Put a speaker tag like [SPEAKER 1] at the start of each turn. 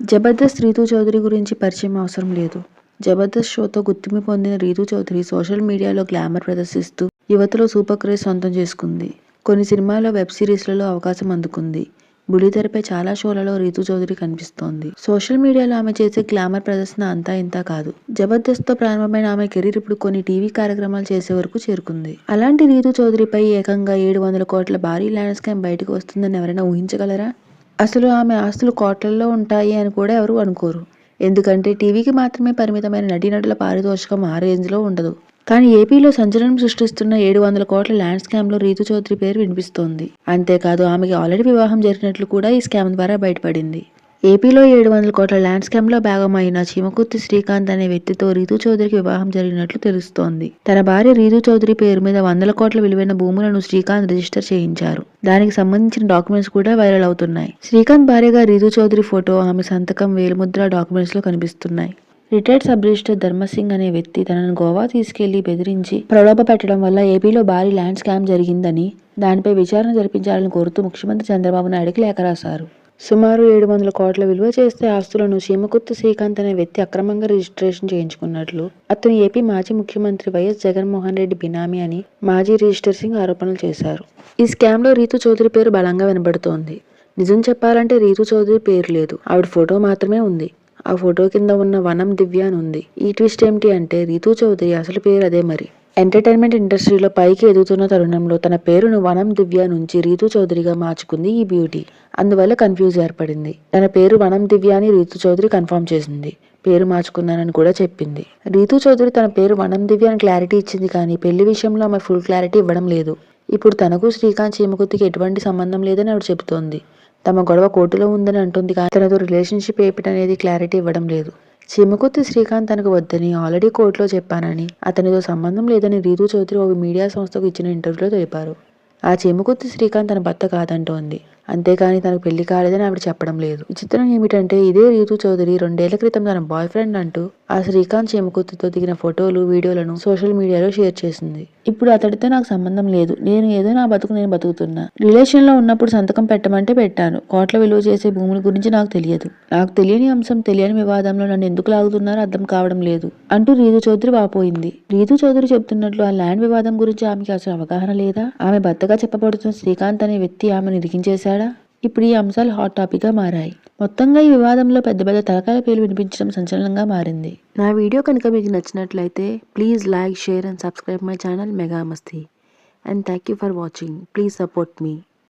[SPEAKER 1] జబర్దస్త్ రీతూ చౌదరి గురించి పరిచయం అవసరం లేదు. జబర్దస్త్ షోతో గుర్తింపు పొందిన రీతూ చౌదరి సోషల్ మీడియాలో గ్లామర్ ప్రదర్శిస్తూ యువతలో సూపర్ క్రేజ్ సొంతం చేసుకుంది. కొన్ని సినిమాల్లో వెబ్ సిరీస్లలో అవకాశం అందుకుంది. బుల్లితెరపై చాలా షోలలో రీతూ చౌదరి కనిపిస్తోంది. సోషల్ మీడియాలో ఆమె చేసే గ్లామర్ ప్రదర్శన అంతా ఇంత కాదు. జబర్దస్త్తో ప్రారంభమైన ఆమె కెరీర్ ఇప్పుడు కొన్ని టీవీ కార్యక్రమాలు చేసే వరకు చేరుకుంది. అలాంటి రీతూ చౌదరిపై ఏకంగా ఏడు వందల కోట్ల భారీ ల్యాండ్స్కామ్ బయటకు వస్తుందని ఎవరైనా ఊహించగలరా? అసలు ఆమె ఆస్తులు కోట్లల్లో ఉంటాయి అని కూడా ఎవరు అనుకోరు. ఎందుకంటే టీవీకి మాత్రమే పరిమితమైన నటీనటుల పారితోషికం ఆ రేంజ్లో ఉండదు. కానీ ఏపీలో సంచలనం సృష్టిస్తున్న ఏడు వందల కోట్ల ల్యాండ్ స్కామ్లో రీతు చౌదరి పేరు వినిపిస్తోంది. అంతేకాదు ఆమెకి ఆల్రెడీ వివాహం జరిగినట్లు కూడా ఈ స్కామ్ ద్వారా బయటపడింది. ఏపీలో ఏడు వందల కోట్ల ల్యాండ్ స్కామ్లో భాగమైన చీమకుర్తి శ్రీకాంత్ అనే వ్యక్తితో రీతు చౌదరికి వివాహం జరిగినట్లు తెలుస్తోంది. తన భార్య రీతు చౌదరి పేరు మీద వందల కోట్ల విలువైన భూములను శ్రీకాంత్ రిజిస్టర్ చేయించారు. దానికి సంబంధించిన డాక్యుమెంట్స్ కూడా వైరల్ అవుతున్నాయి. శ్రీకాంత్ భార్యగా రీతు చౌదరి ఫోటో ఆమె సంతకం వేలుముద్ర డాక్యుమెంట్స్లో కనిపిస్తున్నాయి. రిటైర్డ్ సబ్ రిజిస్టర్ ధర్మసింగ్ అనే వ్యక్తి తనను గోవా తీసుకెళ్ళి బెదిరించి ప్రలోభ పెట్టడం వల్ల ఏపీలో భారీ ల్యాండ్ స్కామ్ జరిగిందని దానిపై విచారణ జరిపించాలని కోరుతూ ముఖ్యమంత్రి చంద్రబాబు నాయుడుకి లేఖ రాశారు. సుమారు ఏడు వందల కోట్ల విలువ చేస్తే ఆస్తులను చీమకుర్తి శ్రీకాంత్ అనే వ్యక్తి అక్రమంగా రిజిస్ట్రేషన్ చేయించుకున్నట్లు అతను ఏపీ మాజీ ముఖ్యమంత్రి వైఎస్ జగన్మోహన్ రెడ్డి బినామీ అని మాజీ రిజిస్టర్ సింగ్ ఆరోపణలు చేశారు. ఈ స్కామ్లో రీతు చౌదరి పేరు బలంగా వినబడుతోంది. నిజం చెప్పాలంటే రీతు చౌదరి పేరు లేదు. ఆవిడ ఫోటో మాత్రమే ఉంది. ఆ ఫోటో కింద ఉన్న వనం దివ్య అని ఉంది. ఈ ట్విస్ట్ ఏమిటి అంటే రీతు చౌదరి అసలు పేరు అదే మరి. ఎంటర్టైన్మెంట్ ఇండస్ట్రీలో పైకి ఎదుగుతున్న తరుణంలో తన పేరును వనం దివ్య నుంచి రీతు చౌదరిగా మార్చుకుంది ఈ బ్యూటీ. అందువల్ల కన్ఫ్యూజ్ ఏర్పడింది. తన పేరు వనం దివ్య అని రీతు చౌదరి కన్ఫర్మ్ చేసింది. పేరు మార్చుకున్నానని కూడా చెప్పింది. రీతు చౌదరి తన పేరు వనం దివ్య అని క్లారిటీ ఇచ్చింది కానీ పెళ్ళి విషయంలో ఆమె ఫుల్ క్లారిటీ ఇవ్వడం లేదు. ఇప్పుడు తనకు శ్రీకాంత్ చీమకుర్తికి ఎటువంటి సంబంధం లేదని ఆవిడ చెబుతోంది. తమ గొడవ కోర్టులో ఉందని అంటుంది కానీ తనతో రిలేషన్షిప్ ఏమిటనేది క్లారిటీ ఇవ్వడం లేదు. చీమకుర్తి శ్రీకాంత్ తనకు వద్దని ఆల్రెడీ కోర్టులో చెప్పానని అతనితో సంబంధం లేదని రీతు చౌదరి ఒక మీడియా సంస్థకు ఇచ్చిన ఇంటర్వ్యూలో తెలిపారు. ఆ చీమకుర్తి శ్రీకాంత్ తన భర్త కాదంటోంది. అంతేకాని తనకు పెళ్ళి కాలేదని ఆవిడ చెప్పడం లేదు. విచిత్రం ఏమిటంటే ఇదే రీతు చౌదరి రెండేళ్ళ క్రితం తన బాయ్ ఫ్రెండ్ అంటూ ఆ శ్రీకాంత్ చేమకూర్తితో దిగిన ఫోటోలు వీడియోలను సోషల్ మీడియాలో షేర్ చేసింది. ఇప్పుడు అతడితో నాకు సంబంధం లేదు. నేను ఏదో నా బతుకు నేను బతుకుతున్నా. రిలేషన్లో ఉన్నప్పుడు సంతకం పెట్టమంటే పెట్టాను. కోట్ల విలువ చేసే భూముల గురించి నాకు తెలియదు. నాకు తెలియని అంశం తెలియని వివాదంలో నన్ను ఎందుకు లాగుతున్నారో అర్థం కావడం లేదు అంటూ రీతు చౌదరి వాపోయింది. రీతు చౌదరి చెప్తున్నట్లు ఆ ల్యాండ్ వివాదం గురించి ఆమెకి అసలు అవగాహన లేదా? ఆమె భర్తగా చెప్పబడుతున్న శ్రీకాంత్ అనే వ్యక్తి ఆమెను ఇరికించేశాడా? ఇప్పుడు ఈ అంశాలు హాట్ టాపిక్గా మారాయి. మొత్తంగా ఈ వివాదంలో పెద్ద పెద్ద తలకాయ పేర్లు వినిపించడం సంచలనంగా మారింది. నా వీడియో కనుక మీకు నచ్చినట్లయితే please like share and subscribe my channel Mega Masti and thank you for watching please support me